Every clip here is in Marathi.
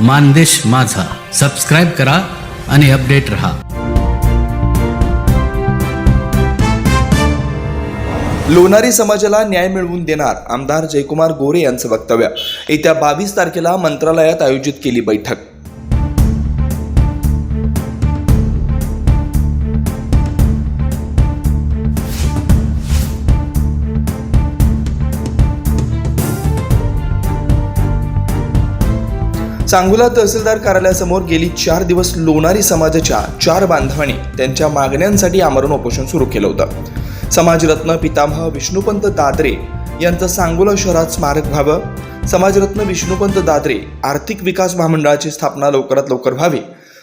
मानदेश माझा. सबस्क्राईब करा आणि अपडेट रहा. लोणारी समाजाला न्याय मिळवून देणार आमदार जयकुमार गोरे यांचं वक्तव्य. येत्या बावीस तारखेला मंत्रालयात आयोजित केली बैठक. सांगोला तहसीलदार कार्यालयासमोर गेली चार दिवस लोणारी समाजाच्या चार बांधवांनी त्यांच्या मागण्यांसाठी आमरण उपोषण सुरू केलं होतं. समाजरत्न पितामह विष्णुपंत दादरे यांचं सांगोला शहरात स्मारक व्हावं. समाजरत्न विष्णुपंत दादरे आर्थिक विकास महामंडळाची स्थापना लवकरात लवकर व्हावी.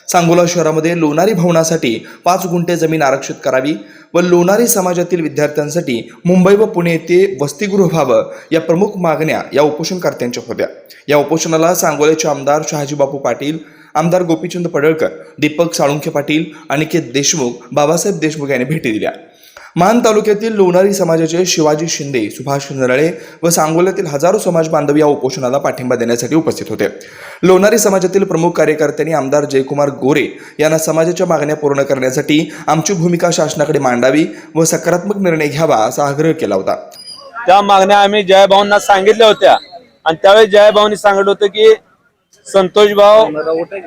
सांगोला शहरामध्ये लोणारी भवनासाठी पाच गुंठे जमीन आरक्षित करावी व लोणारी समाजातील विद्यार्थ्यांसाठी मुंबई व पुणे येथे वसतिगृह व्हावं या प्रमुख मागण्या या उपोषणकर्त्यांच्या होत्या. या उपोषणाला सांगोल्याचे आमदार शहाजीबापू पाटील आमदार गोपीचंद पडळकर दीपक साळुंखे पाटील अनिकेत देशमुख बाबासाहेब देशमुख यांनी भेटी दिल्या. मान तालुक्यातील लोणारी समाजाचे शिवाजी शिंदे सुभाष नरळे व सांगोल्यातील हजारो समाज बांधव या उपोषणाला पाठिंबा देण्यासाठी उपस्थित होते. लोणारी समाजातील प्रमुख कार्यकर्त्यांनी आमदार जयकुमार गोरे यांना समाजाच्या मागण्या पूर्ण करण्यासाठी आमची भूमिका शासनाकडे मांडावी व सकारात्मक निर्णय घ्यावा असा आग्रह केला होता. त्या मागण्या आम्ही जयभाऊंना सांगितल्या होत्या. आणि त्यावेळी जयभाऊनी सांगितलं होतं की संतोष भाऊ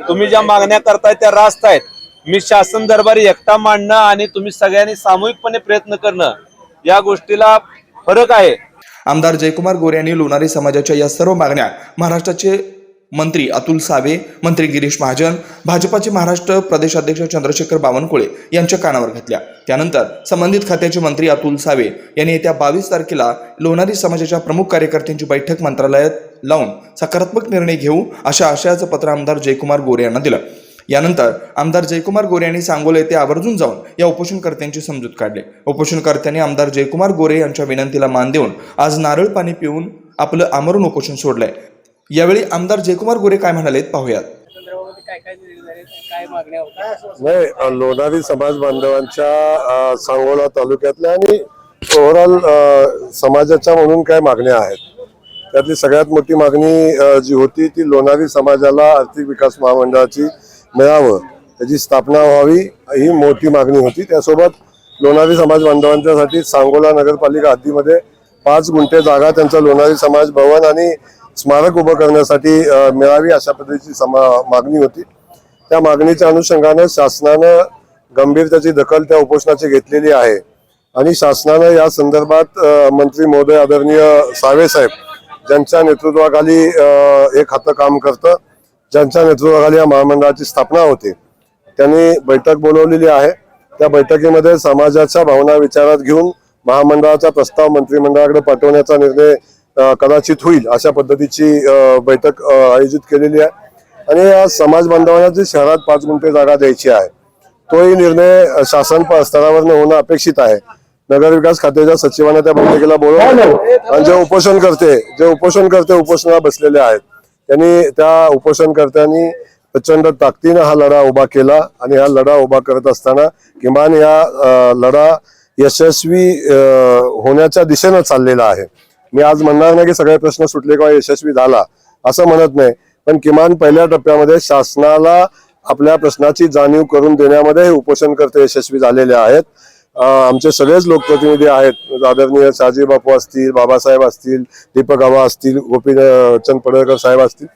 तुम्ही ज्या मागण्या करताय त्या रास्त आहेत. मी शासन दरबारी एकटा मांडणं आणि तुम्ही सगळ्यांनी सामूहिकपणे प्रयत्न करणं या गोष्टीला फरक आहे. आमदार जयकुमार गोरे यांनी लोणारी समाजाच्या या सर्व मागण्या महाराष्ट्राचे मंत्री अतुल सावे मंत्री गिरीश महाजन भाजपाचे महाराष्ट्र प्रदेशाध्यक्ष चंद्रशेखर बावनकुळे यांच्या कानावर घातल्या. त्यानंतर संबंधित खात्याचे मंत्री अतुल सावे यांनी येत्या बावीस तारखेला लोणारी समाजाच्या प्रमुख कार्यकर्त्यांची बैठक मंत्रालयात लावून सकारात्मक निर्णय घेऊ अशा आशयाचं पत्र आमदार जयकुमार गोरे यांना दिलं. यानंतर आमदार जयकुमार गोरे यांनी सांगोला येथे आवर्जून जाऊन या उपोषणकर्त्यांची समजूत काढली. उपोषणकर्त्यांनी आमदार जयकुमार गोरे यांच्या विनंतीला मान देऊन आज नारळ पाणी पिऊन आपलं आमरण उपोषण सोडलंय. यावेळी आमदार जयकुमार गोरे काय म्हणालेत पाहूयात. नाही लोणारी समाज बांधवांच्या सांगोला तालुक्यातल्या आणि ओव्हरऑल समाजाच्या म्हणून काय मागण्या आहेत. त्यातली सगळ्यात मोठी मागणी जी होती ती लोणारी समाजाला आर्थिक विकास महामंडळाची मिळावं त्याची स्थापना व्हावी ही मोठी मागणी होती. त्यासोबत लोणारी समाज बांधवांच्यासाठी सांगोला नगरपालिका हद्दीमध्ये पाच गुंठे जागा त्यांचं लोणारी समाज भवन आणि स्मारक उभं करण्यासाठी मिळावी अशा पद्धतीची समा मागणी होती. त्या मागणीच्या अनुषंगानं शासनानं गंभीर त्याची दखल त्या उपोषणाची घेतलेली आहे. आणि शासनानं या संदर्भात मंत्री महोदय आदरणीय सावे साहेब ज्यांच्या नेतृत्वाखाली एक हे खातं काम करतं ज्यांच्या नेतृत्वाखाली या महामंडळाची स्थापना होते त्यांनी बैठक बोलवलेली आहे. त्या बैठकीमध्ये समाजाच्या भावना विचारात घेऊन महामंडळाचा प्रस्ताव मंत्रिमंडळाकडे पाठवण्याचा निर्णय कदाचित होईल अशा पद्धतीची बैठक आयोजित केलेली आहे. आणि या समाज बांधवांना जी शहरात पाच गुंठे जागा द्यायची आहे तोही निर्णय शासन स्तरावरनं होणं अपेक्षित आहे. नगर विकास खात्याच्या सचिवांना त्या बैठकीला बोलवलं. आणि जे उपोषण करते जे उपोषण करते उपोषणाला बसलेले आहेत त्यांनी त्या उपोषणकर्त्यांनी प्रचंड ताकदीनं हा लढा उभा केला आणि हा लढा उभा करत असताना किमान या लढा यशस्वी होण्याच्या दिशेनं चाललेला आहे. मी आज म्हणणार नाही की सगळे प्रश्न सुटले किंवा यशस्वी झाला असं म्हणत नाही. पण किमान पहिल्या टप्प्यामध्ये शासनाला आपल्या प्रश्नाची जाणीव करून देण्यामध्ये हे उपोषणकर्ते यशस्वी झालेले आहेत. आमचे सगळेच लोकप्रतिनिधी आहेत. आदरणीय शहाजी बापू असतील बाबासाहेब असतील दीपक आबा असतील गोपी चंद पडळकर साहेब असतील.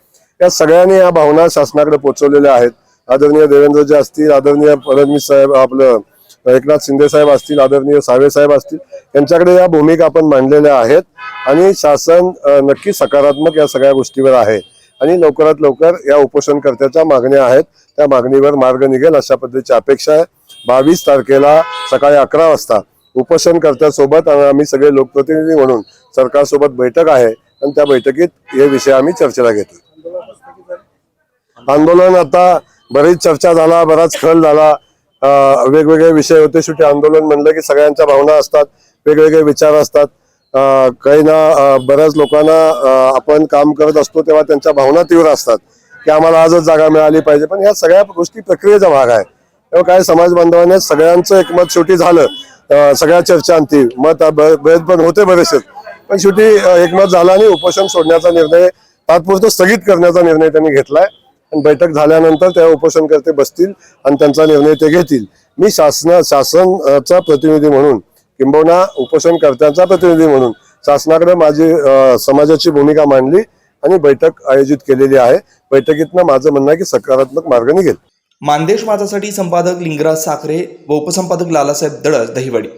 या सगळ्यांनी या भावना शासनाकडे पोहोचवलेल्या आहेत. आदरणीय देवेंद्रजी असतील आदरणीय फडणवीस साहेब आपलं एकनाथ शिंदे साहेब असतील आदरणीय सावे साहेब असतील यांच्याकडे या भूमिका आपण मांडलेल्या आहेत आणि शासन नक्की सकारात्मक या सगळ्या गोष्टीवर आहे आणि लवकरात लवकर या उपोषणकर्त्याच्या मागण्या आहेत. त्या मागणीवर मार्ग निघेल अशा पद्धतीची अपेक्षा आहे. बावीस तारखेला सकाळी अकरा वाजता उपोषणकर्त्यासोबत आणि आम्ही सगळे लोकप्रतिनिधी म्हणून सरकारसोबत बैठक आहे आणि त्या बैठकीत हे विषय आम्ही चर्चेला घेतो आंदोलन आता बरीच चर्चा झाला बराच खल झाला. वेगवेगळे विषय होते. शेवटी आंदोलन म्हणलं की सगळ्यांच्या भावना असतात वेगवेगळे विचार असतात. काही ना बऱ्याच लोकांना आपण काम करत असतो तेव्हा त्यांच्या भावना तीव्र असतात की आम्हाला आजच जागा मिळाली पाहिजे. पण या सगळ्या गोष्टी प्रक्रियेचा भाग आहे. तेव्हा काय समाज बांधवाने सगळ्यांचं एकमत शेवटी झालं. सगळ्या चर्चांती मत भेद पण होते बरेचसे. पण शेवटी एकमत झालं आणि उपोषण सोडण्याचा निर्णय तात्पुरतं स्थगित करण्याचा निर्णय त्यांनी घेतलाय. आणि बैठक झाल्यानंतर त्या उपोषणकर्ते बसतील आणि त्यांचा निर्णय ते घेतील. मी शासन शासनाचा प्रतिनिधी म्हणून किंबहुना उपोषणकर्त्यांचा प्रतिनिधी म्हणून शासनाकडे माझी समाजाची भूमिका मांडली आणि बैठक आयोजित केलेली आहे. बैठकीतनं माझं म्हणणं आहे की सकारात्मक मार्ग निघेल. मानदेश माझासाठी संपादक लिंगराज साखरे व उपसंपादक लालासाहेब दळस दहिवडी.